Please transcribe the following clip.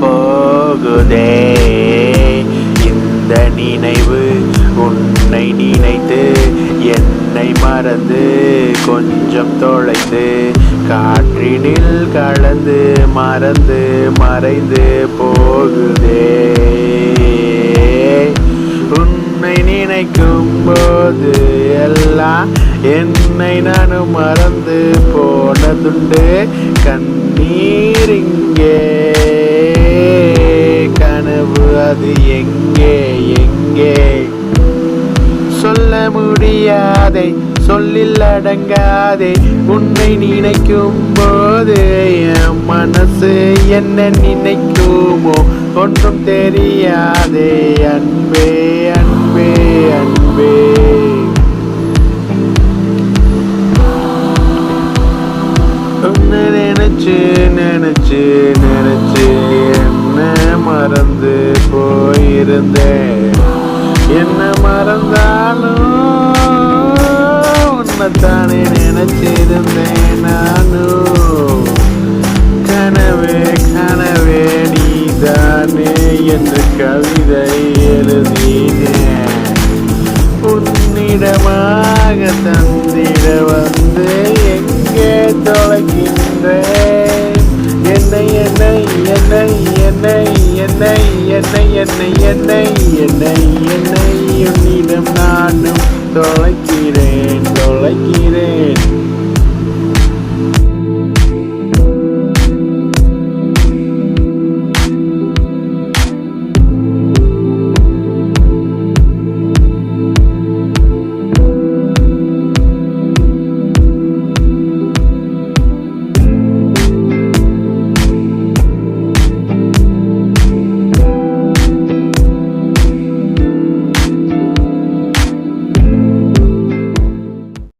போகுதே. இந்த நினைவு உன்னை நினைத்து என்னை மறந்து கொஞ்சம் தொலைத்து காற்றினில் கலந்து மறந்து மறைந்து போகுதே. உன்னை நினைக்கும் போது எல்லாம் என்னை நானும் மறந்து போனதுண்டு. கண்ணீர் இங்கே கனவு அது எங்கே எங்கே? சொல்ல முடியாதே சொல்லில் அடங்காதே உன்னை நினைக்கும் போது என் மனசு என்ன நினைக்குமோ ஒன்றும் தெரியாதே. அன்பே அன்பே அன்பே நினைச்சு நினைச்சு நினைச்சு என்ன மறந்து போயிருந்தேன்? என்ன மறந்தாலும் உன்னைத்தானே நினைச்சிருந்தேன் நானும். கனவே கனவே நீதானே என்று கவிதை எழுதினேன். உன்னிடமாக தந்திட வந்து எங்கே தோ என்னை என்னை என்னை என்னை என்னை என்னை என்னிடம் நானும் தொலை